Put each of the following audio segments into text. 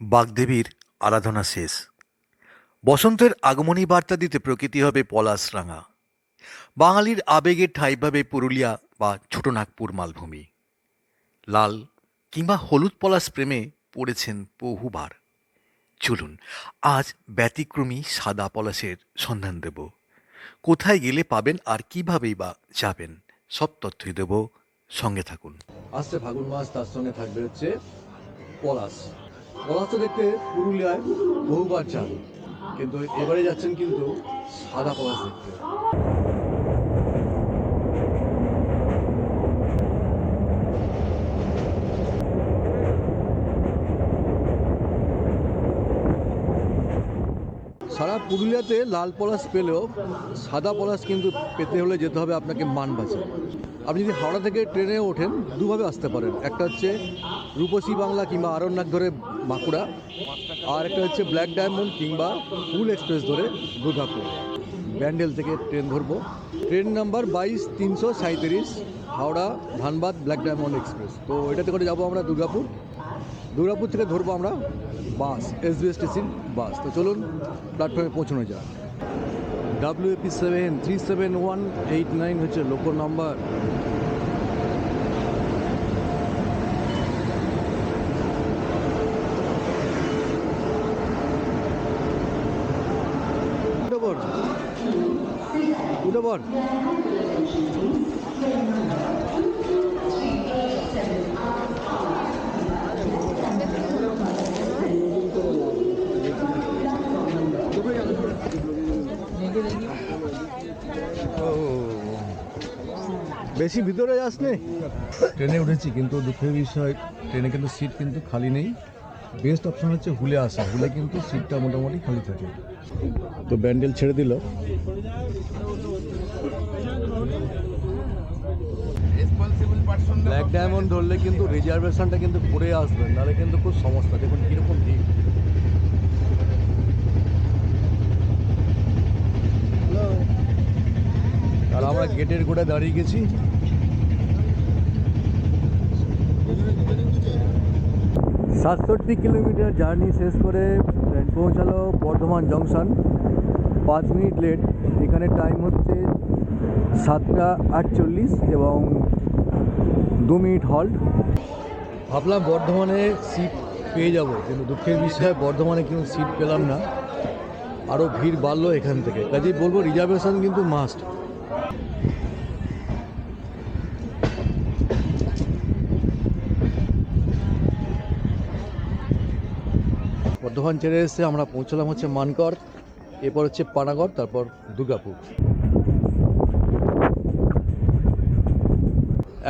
বাগদেবীর আরাধনা শেষ। বসন্তের আগমনী বার্তা দিতে প্রকৃতি হবে পলাশরাঙা। বাঙালির আবেগের ঠাঁই পাবে পুরুলিয়া বা ছোট নাগপুর মালভূমি। লাল কিংবা হলুদ পলাশ প্রেমে পড়েছেন বহুবার। চলুন, আজ ব্যতিক্রমী সাদা পলাশের সন্ধান দেব। কোথায় গেলে পাবেন আর কিভাবেই বা যাবেন, সব তথ্যই দেব। সঙ্গে থাকুন। আসছে ফাগুন মাস, তার সঙ্গে থাকবে হচ্ছে পলাশ। তো দেখতে পুরুলিয়ায় বহুবার যান কিন্তু এবারে যাচ্ছেন কিন্তু সাদা পলাশ দেখতে। সারা পুরুলিয়াতে লাল পলাশ পেলেও সাদা পলাশ কিন্তু পেতে হলে যেতে হবে আপনাকে মানবাজার। আপনি যদি হাওড়া থেকে ট্রেনে ওঠেন, দুভাবে আসতে পারেন। একটা হচ্ছে রূপসী বাংলা কিংবা আরণ্যাক ধরে বাঁকুড়া। আর একটা হচ্ছে ব্ল্যাক ডায়মন্ড কিংবা ফুল এক্সপ্রেস ধরে দুর্গাপুর। ব্যান্ডেল থেকে ট্রেন ধরবো। ট্রেন নাম্বার বাইশ তিনশো সাঁইত্রিশ, Howrah Dhanbad black diamond express তো এটাতে করে যাব আমরা দুর্গাপুর। দুর্গাপুর থেকে ধরবো আমরা বাস এসবিএসটিসির বাস। তো চলুন প্ল্যাটফর্মে পৌঁছানো যাক। WP seven three seven one eight nine হচ্ছে লোকো নাম্বার উঠে পড় বেশি ভিতরে যাস ট্রেনে উঠেছি, কিন্তু দুঃখের বিষয়, ট্রেনে কিন্তু সিট কিন্তু খালি নেই। বেস্ট অপশন হচ্ছে হুলে আসা। হুলে কিন্তু সিটটা মোটামুটি খালি থাকে। তো ব্যান্ডেল ছেড়ে দিল। ব্ল্যাক ডায়মন্ড ধরলে কিন্তু রিজার্ভেশনটা কিন্তু করে আসবেন নাহলে কিন্তু খুব সমস্যা। দেখুন কীরকম ভিড় আর আমরা গেটের গোড়ায় দাঁড়িয়ে গেছি। সাতষট্টি কিলোমিটার জার্নি শেষ করে ট্রেন পৌঁছালো বর্ধমান জংশন। পাঁচ মিনিট লেট এখানে টাইম হচ্ছে সাতটা আটচল্লিশ এবং দু মিনিট হল্ট ভাবলাম বর্ধমানে সিট পেয়ে যাব, কিন্তু দুঃখের বিষয়, বর্ধমানে কিন্তু সিট পেলাম না। আরও ভিড় বাড়লো এখান থেকে। কাজেই বলব রিজার্ভেশন কিন্তু মাস্ট বর্ধমান ছেড়ে এসে আমরা পৌঁছলাম হচ্ছে মানকর, এরপর হচ্ছে পানাগড়, তারপর দুর্গাপুর।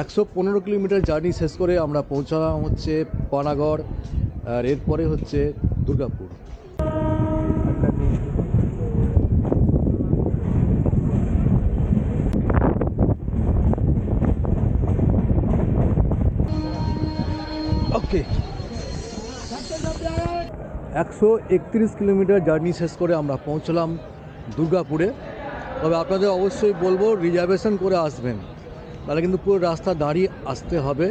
একশো পনেরো কিলোমিটার জার্নি শেষ করে আমরা পৌঁছলাম হচ্ছে পানাগড়, আর এরপরে হচ্ছে দুর্গাপুর। ওকে একশো একত্রিশ কিলোমিটার জার্নি শেষ করে আমরা পৌঁছলাম দুর্গাপুরে। তবে আপনাদের অবশ্যই বলব রিজার্ভেশন করে আসবেন। তাহলে কিন্তু পুরো রাস্তা দাঁড়িয়ে আসতে হবে।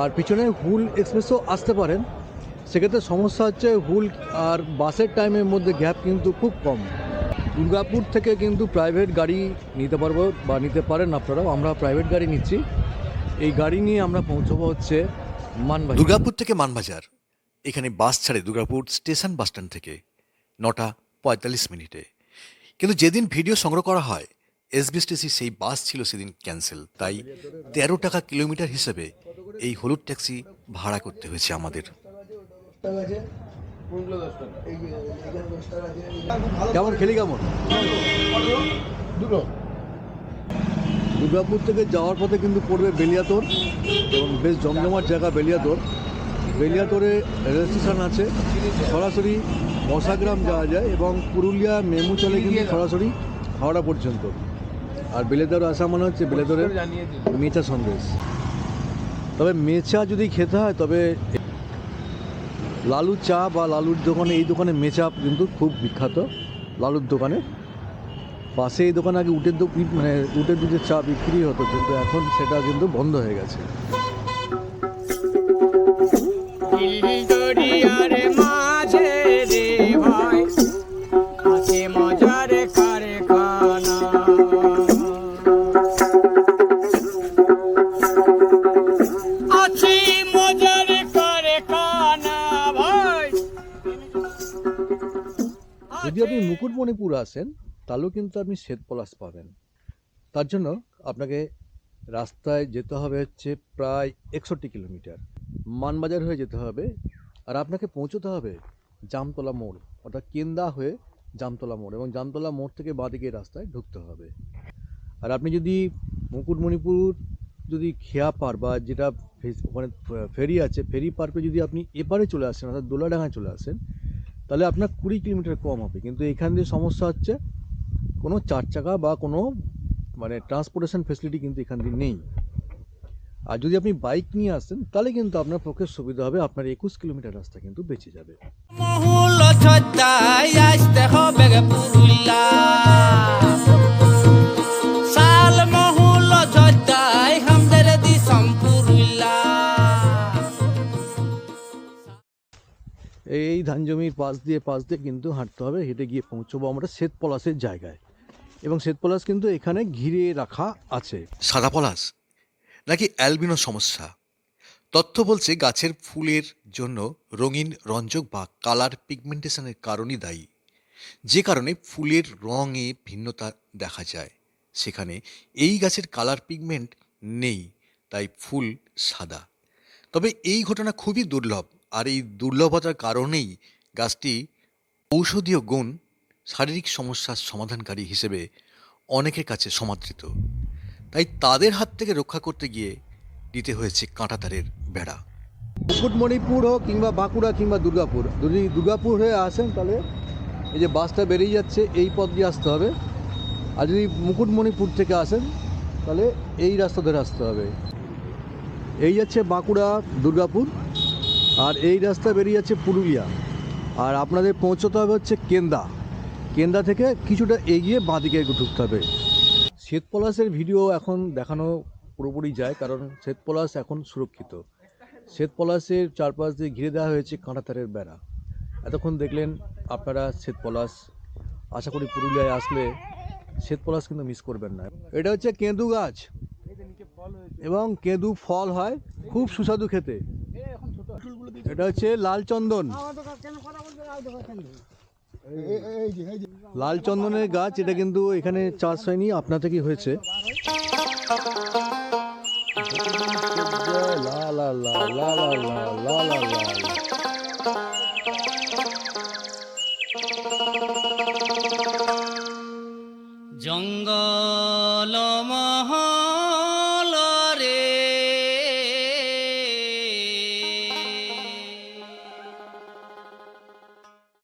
আর পিছনে হুল এক্সপ্রেসও আসতে পারেন। সেক্ষেত্রে সমস্যা হচ্ছে হুল আর বাসের টাইমের মধ্যে গ্যাপ কিন্তু খুব কম। দুর্গাপুর থেকে কিন্তু প্রাইভেট গাড়ি নিতে পারব বা নিতে পারেন আপনারাও। আমরা প্রাইভেট গাড়ি নিচ্ছি। এই গাড়ি নিয়ে আমরা পৌঁছবো হচ্ছে মানবাজার। দুর্গাপুর থেকে মানবাজার। এখানে বাস ছাড়ে দুর্গাপুর স্টেশন বাসস্ট্যান্ড থেকে, নটা পঁয়তাল্লিশ মিনিটে। কিন্তু যেদিন ভিডিও সংগ্রহ করা হয় এসবিএসটিসি সেই বাস ছিল সেদিন ক্যান্সেল। তাই তেরো টাকা কিলোমিটার হিসেবে এই হলুদ ট্যাক্সি ভাড়া করতে হয়েছে আমাদের। কেমন খেলি কেমন? দুর্গাপুর থেকে যাওয়ার পথে কিন্তু পড়বে বেলিয়াতোর এবং বেশ জমজমাট জায়গা বেলিয়াতোর। বেলিয়াতোরে রেল স্টেশন আছে, সরাসরি মশাগ্রাম যাওয়া যায় এবং পুরুলিয়া মেমু চলে কিন্তু সরাসরি হাওড়া পর্যন্ত। আর বেলেদর আসা মনে হচ্ছে বেলেদরের মেচা সন্দেশ। তবে মেচা যদি খেতে হয়, তবে লালুর চা বা লালুর দোকানে, এই দোকানে মেচা কিন্তু খুব বিখ্যাত, লালুর দোকানে। পাশে এই দোকানে আগে উটের মানে উটের দুধের চা বিক্রি হতো, কিন্তু এখন সেটা কিন্তু বন্ধ হয়ে গেছে। যদি আপনি মুকুটমণিপুর আসেন, তাহলেও কিন্তু আপনি শ্বেত পলাশ পাবেন। তার জন্য আপনাকে রাস্তায় যেতে হবে হচ্ছে প্রায় একষট্টি কিলোমিটার। মানবাজার হয়ে যেতে হবে আর আপনাকে পৌঁছতে হবে জামতলা মোড়, অর্থাৎ কেন্দা হয়ে জামতলা মোড় এবং জামতলা মোড় থেকে বাঁদিকে রাস্তায় ঢুকতে হবে। আর আপনি যদি মুকুটমণিপুর যদি খেয়া পার বা যেটা ওখানে ফেরি আছে, ফেরি পার করে যদি আপনি এপারে চলে আসেন, অর্থাৎ দোলাডাঙ্গায় চলে আসেন, তাহলে আপনার কুড়ি কিলোমিটার কম হবে। কিন্তু এখান দিয়ে সমস্যা হচ্ছে কোনো চার চাকা বা কোনো মানে ট্রান্সপোর্টেশন ফেসিলিটি কিন্তু এখান দিয়ে নেই। আর যদি আপনি বাইক নিয়ে আসেন তাহলে কিন্তু আপনার পক্ষে সুবিধা হবে আপনার একুশ কিলোমিটার রাস্তা কিন্তু বেঁচে যাবে। এই ধান জমির পাশ দিয়ে পাশ দিয়ে কিন্তু হাঁটতে হবে হেঁটে গিয়ে পৌঁছবো আমরা শ্বেত পলাশের জায়গায়। এবং শ্বেত পলাশ কিন্তু এখানে ঘিরে রাখা আছে। সাদা পলাশ? নাকি অ্যালবিনো সমস্যা? তথ্য বলছে গাছের ফুলের জন্য রঙিন রঞ্জক বা কালার পিগমেন্টেশনের কারণই দায়ী। যে কারণে ফুলের রঙে ভিন্নতা দেখা যায়। সেখানে এই গাছের কালার পিগমেন্ট নেই, তাই ফুল সাদা। তবে এই ঘটনা খুবই দুর্লভ, আর এই দুর্লভতার কারণেই গাছটি ঔষধীয় গুণ শারীরিক সমস্যার সমাধানকারী হিসেবে অনেকের কাছে সমাদৃত। তাই তাদের হাত থেকে রক্ষা করতে গিয়ে দিতে হয়েছে কাঁটাতারের বেড়া। মুকুটমণিপুর হোক কিংবা বাঁকুড়া কিংবা দুর্গাপুর, যদি দুর্গাপুর হয়ে আসেন তাহলে এই যে বাসটা বেরিয়ে যাচ্ছে, এই পথ দিয়ে আসতে হবে। আর যদি মুকুটমণিপুর থেকে আসেন, তাহলে এই রাস্তা ধরে আসতে হবে। এই যাচ্ছে বাঁকুড়া, দুর্গাপুর, আর এই রাস্তা বেরিয়ে যাচ্ছে পুরুলিয়া। আর আপনাদের পৌঁছতে হবে হচ্ছে কেন্দা। কেন্দা থেকে কিছুটা এগিয়ে বাঁদিকে ঢুকতে হবে। শ্বেত পলাশের ভিডিও এখন দেখানো পুরোপুরি যায়, কারণ শ্বেত পলাশ এখন সুরক্ষিত। শ্বেত পলাশের চারপাশ দিয়ে ঘিরে দেওয়া হয়েছে কাঁটাতারের বেড়া। এতক্ষণ দেখলেন আপনারা শ্বেত পলাশ। আশা করি পুরুলিয়ায় আসলে শ্বেত পলাশ কিন্তু মিস করবেন না। এটা হচ্ছে কেঁদু গাছ। এবং কেঁদু ফল হয় খুব সুস্বাদু খেতে। এটা হচ্ছে লাল চন্দন লাল চন্দনের গাছ, এটা কিন্তু এখানে চাষ হয়নি আপনা থেকেই হয়েছে লা লা লা লা লা লা লা লা।